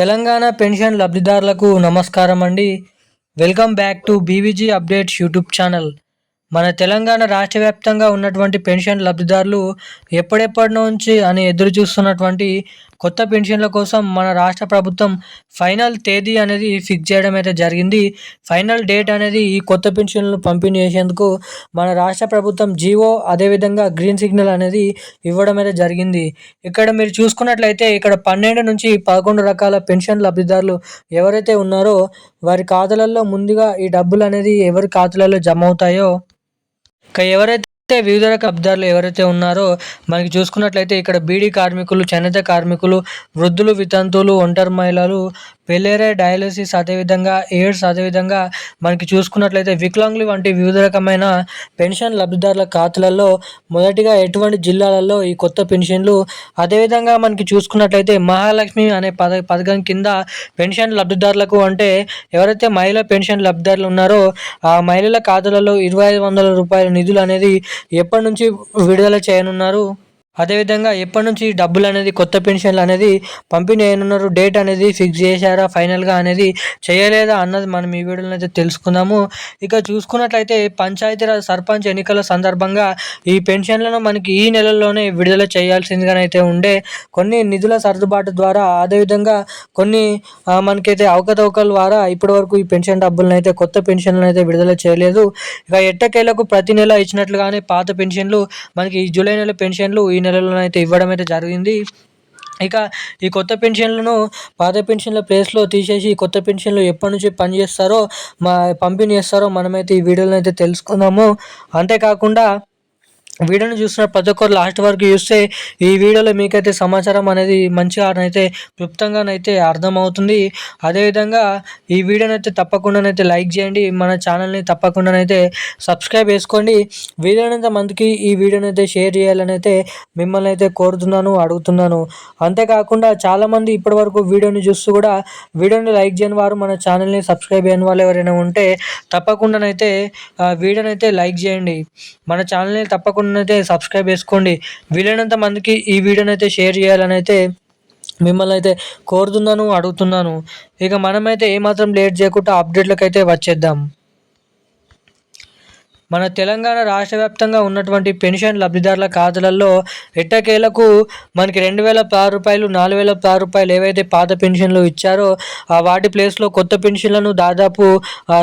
Telangana pension లబ్ధిదారులకు నమస్కారం అండి welcome back to BVG updates YouTube channel. మన తెలంగాణ రాష్ట్ర వ్యాప్తంగా ఉన్నటువంటి పెన్షన్ లబ్ధిదారులు ఎప్పుడెప్పటి నుంచి అని ఎదురు చూస్తున్నటువంటి కొత్త పెన్షన్ల కోసం మన రాష్ట్ర ప్రభుత్వం ఫైనల్ తేదీ అనేది ఫిక్స్ చేయడం అయితే జరిగింది. ఫైనల్ డేట్ అనేది ఈ కొత్త పెన్షన్లు పంపిణీ చేసేందుకు మన రాష్ట్ర ప్రభుత్వం జీవో అదేవిధంగా గ్రీన్ సిగ్నల్ అనేది ఇవ్వడం అయితే జరిగింది. ఇక్కడ మీరు చూసుకున్నట్లయితే ఇక్కడ పన్నెండు నుంచి పదకొండు రకాల పెన్షన్ లబ్ధిదారులు ఎవరైతే ఉన్నారో వారి ఖాతాలలో ముందుగా ఈ డబ్బులు అనేది ఎవరి ఖాతాలలో జమ అవుతాయో ఇక ఎవరైతే వివిధ రకాల ఎవరైతే ఉన్నారో మనకి చూసుకున్నట్లయితే ఇక్కడ బీడీ కార్మికులు చేనేత కార్మికులు వృద్ధులు వితంతువులు ఒంటరి మహిళలు పెలేరే డయాలసిస్ అదేవిధంగా ఎయిడ్స్ అదేవిధంగా మనకి చూసుకున్నట్లయితే వికలాంగులు వంటి వివిధ రకమైన పెన్షన్ లబ్ధిదారుల ఖాతాలలో మొదటిగా ఎటువంటి జిల్లాలలో ఈ కొత్త పెన్షన్లు అదేవిధంగా మనకి చూసుకున్నట్లయితే మహాలక్ష్మి అనే పద పథకం కింద పెన్షన్ లబ్ధిదారులకు అంటే ఎవరైతే మహిళా పెన్షన్ లబ్ధిదారులు ఉన్నారో ఆ మహిళల ఖాతాలలో ఇరవై ఐదు వందల రూపాయల నిధులు అనేది ఎప్పటి నుంచి విడుదల చేయనున్నారు? అదేవిధంగా ఎప్పటి నుంచి డబ్బులు అనేది కొత్త పెన్షన్లు అనేది పంపిణీ అయినన్నారు డేట్ అనేది ఫిక్స్ చేశారా ఫైనల్గా అనేది చేయలేదా అన్నది మనం ఈ వీడియోలో అయితే తెలుసుకుందాము. ఇక చూసుకున్నట్లయితే పంచాయతీరాజ్ సర్పంచ్ ఎన్నికల సందర్భంగా ఈ పెన్షన్లను మనకి ఈ నెలల్లోనే విడుదల చేయాల్సిందిగానైతే ఉండే కొన్ని నిధుల సర్దుబాటు ద్వారా అదేవిధంగా కొన్ని మనకైతే అవకతవకల ద్వారా ఇప్పటి వరకు ఈ పెన్షన్ డబ్బులను అయితే కొత్త పెన్షన్లను అయితే విడుదల చేయలేదు. ఇక ఎట్టకేలకు ప్రతి నెల ఇచ్చినట్లుగానే పాత పెన్షన్లు మనకి ఈ జూలై నెల పెన్షన్లు ఈ నెల అయితే ఇవ్వడం అయితే జరిగింది. ఇక ఈ కొత్త పెన్షన్లను పాత పెన్షన్ల ప్లేస్లో తీసేసి కొత్త పెన్షన్లు ఎప్పటి నుంచి పనిచేస్తారో మా పంపిణీ చేస్తారో మనమైతే ఈ వీడియోలో అయితే తెలుసుకుందాము. అంతేకాకుండా వీడియోని చూసిన ప్రతి ఒక్కరు లాస్ట్ వరకు చూస్తే ఈ వీడియోలో మీకైతే సమాచారం అనేది మంచిగా అయితే క్లుప్తంగానైతే అర్థమవుతుంది. అదేవిధంగా ఈ వీడియోని అయితే తప్పకుండానైతే లైక్ చేయండి. మన ఛానల్ని తప్పకుండానైతే సబ్స్క్రైబ్ చేసుకోండి. వీలైనంత మందికి ఈ వీడియోని అయితే షేర్ చేయాలని అయితే మిమ్మల్ని అయితే కోరుతున్నాను అడుగుతున్నాను. అంతేకాకుండా చాలామంది ఇప్పటి వరకు వీడియోని చూస్తూ కూడా వీడియోని లైక్ చేయని వారు మన ఛానల్ని సబ్స్క్రైబ్ చేయని వాళ్ళు ఎవరైనా ఉంటే తప్పకుండానైతే వీడియోని అయితే లైక్ చేయండి. మన ఛానల్ని తప్పకుండా అయితే సబ్స్క్రైబ్ చేసుకోండి. వీలైనంత మందికి ఈ వీడియోని అయితే షేర్ చేయాలని అయితే మిమ్మల్ని అయితే కోరుతున్నాను అడుగుతున్నాను. ఇక మనమైతే ఏమాత్రం లేట్ చేయకుండా అప్డేట్లకు అయితే వచ్చేద్దాం. మన తెలంగాణ రాష్ట్ర వ్యాప్తంగా ఉన్నటువంటి పెన్షన్ లబ్ధిదారుల ఖాతాలలో ఎట్టకేలకు మనకి రెండు వేల పది రూపాయలు నాలుగు వేల పది రూపాయలు ఏవైతే పాత పెన్షన్లు ఇచ్చారో వాటి ప్లేస్లో కొత్త పెన్షన్లను దాదాపు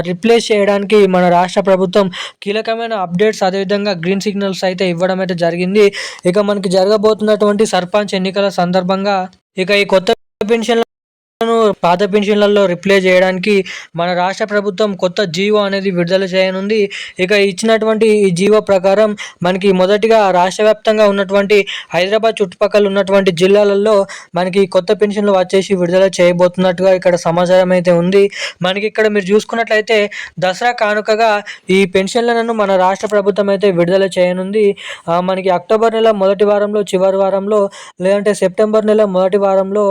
రిప్లేస్ చేయడానికి మన రాష్ట్ర ప్రభుత్వం కీలకమైన అప్డేట్స్ అదేవిధంగా గ్రీన్ సిగ్నల్స్ అయితే ఇవ్వడం అయితే జరిగింది. ఇక మనకి జరగబోతున్నటువంటి సర్పంచ్ ఎన్నికల సందర్భంగా ఇక ఈ కొత్త పెన్షన్ల పాత పెన్షన్లలో రిప్లై చేయడానికి మన రాష్ట్ర ప్రభుత్వం కొత్త జీవో అనేది విడుదల చేయనుంది. ఇక ఇచ్చినటువంటి ఈ జీవో ప్రకారం మనకి మొదటిగా రాష్ట్ర వ్యాప్తంగా ఉన్నటువంటి హైదరాబాద్ చుట్టుపక్కల ఉన్నటువంటి జిల్లాలలో మనకి కొత్త పెన్షన్లు వచ్చేసి విడుదల చేయబోతున్నట్టుగా ఇక్కడ సమాచారం అయితే ఉంది. మనకి ఇక్కడ మీరు చూసుకున్నట్లయితే దసరా కానుకగా ఈ పెన్షన్లను మన రాష్ట్ర ప్రభుత్వం అయితే విడుదల చేయనుంది. మనకి అక్టోబర్ నెల మొదటి వారంలో చివరి వారంలో లేదంటే సెప్టెంబర్ నెల మొదటి వారంలో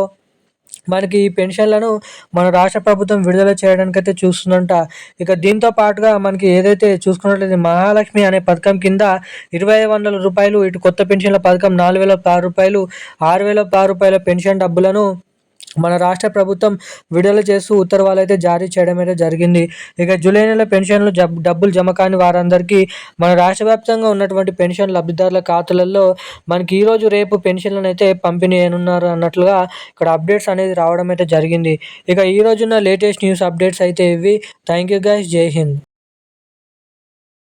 మనకి ఈ పెన్షన్లను మన రాష్ట్ర ప్రభుత్వం విడుదల చేయడానికి అయితే చూస్తుందంట. ఇక దీంతో పాటుగా మనకి ఏదైతే చూసుకున్నట్లయితే మహాలక్ష్మి అనే పథకం కింద ఇరవై వందల రూపాయలు ఇటు కొత్త పెన్షన్ల పథకం నాలుగు వేల ఆరు రూపాయలు ఆరు వేల ఆరు రూపాయల పెన్షన్ డబ్బులను మన రాష్ట్ర ప్రభుత్వం విడుదల చేస్తూ ఉత్తర్వులు అయితే జారీ చేయడం అయితే జరిగింది. ఇక జూలై నెల పెన్షన్లు డబ్బులు జమ కాని వారందరికీ మన రాష్ట్ర వ్యాప్తంగా ఉన్నటువంటి పెన్షన్ లబ్ధిదారుల ఖాతాలలో మనకి ఈరోజు రేపు పెన్షన్లను అయితే పంపిణీ అయినున్నారు అన్నట్లుగా ఇక్కడ అప్డేట్స్ అనేది రావడం అయితే జరిగింది. ఇక ఈ రోజున లేటెస్ట్ న్యూస్ అప్డేట్స్ అయితే ఇవి. థ్యాంక్ యూ గైస్ జై హింద్.